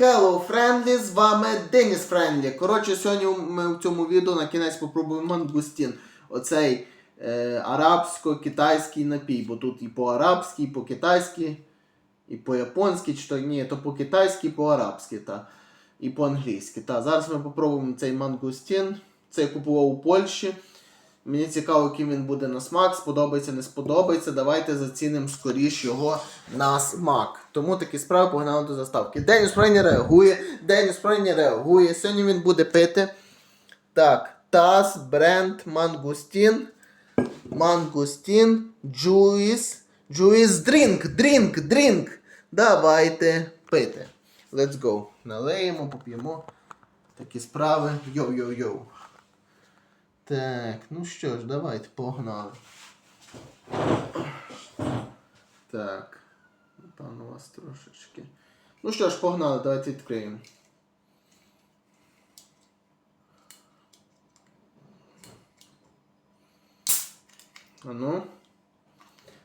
Hello, Friendly, з вами Деніс Френдлі. Коротше, сьогодні ми в цьому відео на кінець попробуємо мангустін. Оцей е, арабсько-китайський напій, бо тут і по-арабськи, і по-китайськи, і по-японськи, чи то ні, то по-китайськи, і по-арабськи, та, і по-англійськи. Та. Зараз ми попробуємо цей мангустін. Це я купував у Польщі. Мені цікаво, який він буде на смак, сподобається, не сподобається. Давайте зацінимо скоріш його на смак. Тому такі справи погнали до заставки. Деніс Фрейні реагує, Деніс Фрейні реагує. Сьогодні він буде пити. Так, Тас, бренд, мангустін. Мангустін, джуїс. Джуїс дрінк, дрінк, дрінк. Давайте пити. Let's go. Налеємо, поп'ємо. Такі справи. Йоу-йоу-йоу. Так, ну що ж, давайте, погнали. Так. Напевно, у вас трошечки. Ну що ж, погнали, давайте відкриємо. А ну.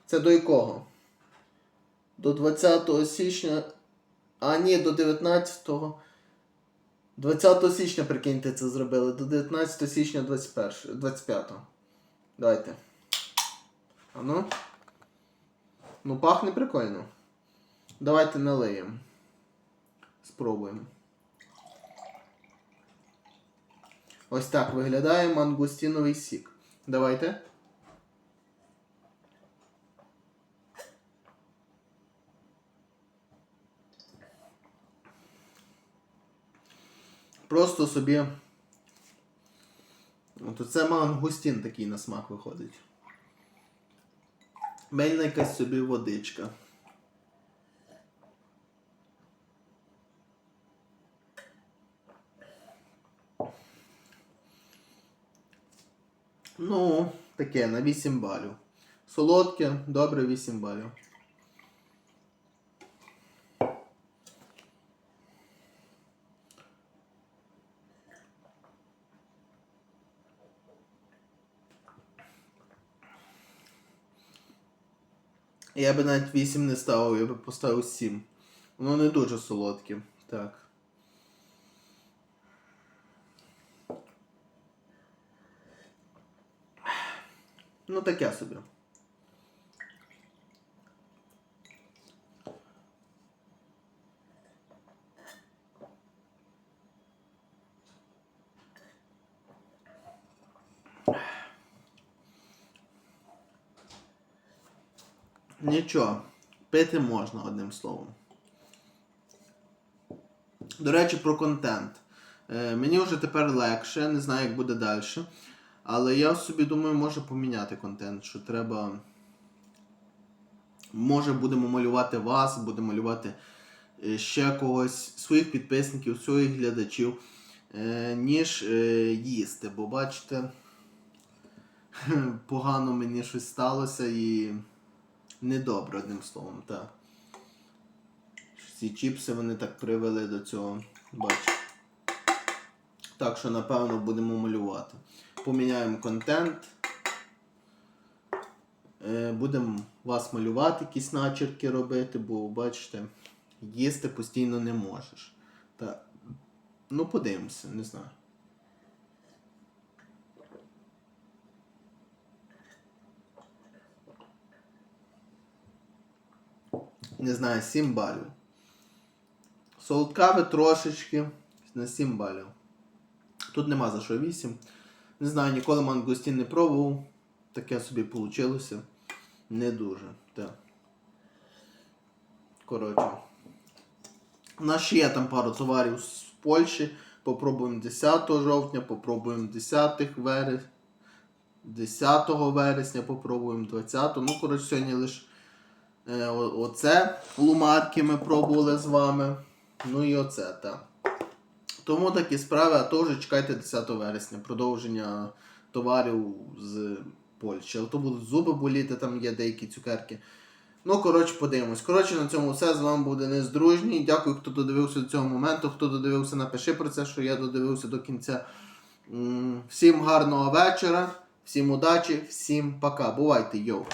Це до якого? До 20 січня. А ні, до 19-го. 20 січня, прикиньте, це зробили. До 19 січня 21, 25. Давайте. А ну. Ну, пахне прикольно. Давайте налиємо. Спробуємо. Ось так виглядає мангустіновий сік. Давайте. Просто собі. От це мангустін такий на смак виходить. Мельна якась собі водичка. Ну, таке на 8 балів. Солодке, добре 8 балів. Я би навіть 8 не ставив, я би поставив 7. Воно не дуже солодке. Так. Ну таке собі. Нічого, пити можна одним словом. До речі, про контент. Е, мені вже тепер легше, не знаю, як буде далі. Але я собі думаю, може поміняти контент, що треба. Може будемо малювати вас, будемо малювати е, ще когось, своїх підписників, своїх глядачів, е, ніж е, їсти. Бо бачите, погано мені щось сталося і недобре, одним словом, так. Ці чіпси вони так привели до цього. Бачите. Так що, напевно, будемо малювати. Поміняємо контент. Е, Будемо вас малювати, якісь начерки робити, бо бачите, їсти постійно не можеш. Так. Ну, подивимося, не знаю. Не знаю, 7 балів. Солодкаве трошечки на 7 балів. Тут нема за що 8. Не знаю, ніколи мангустін не пробував. Таке собі вийшло. Не дуже. Так. Коротше. У нас ще є там пару товарів з Польщі. Попробуємо 10 жовтня, попробуємо 10 вересня. 10 вересня, попробуємо 20. Ну, коротше, сьогодні лише оце лумарки ми пробували з вами. Ну і оце, так. Тому такі справи, а вже чекайте 10 вересня, продовження товарів з Польщі. Але то будуть зуби боліти, там є деякі цукерки. Ну, коротше, подивимось. Коротше, на цьому все. З вами буде Нездружній. Дякую, хто додивився до цього моменту. Хто додивився, напиши про це, що я додивився до кінця. Всім гарного вечора, всім удачі, всім пока. Бувайте, йоу!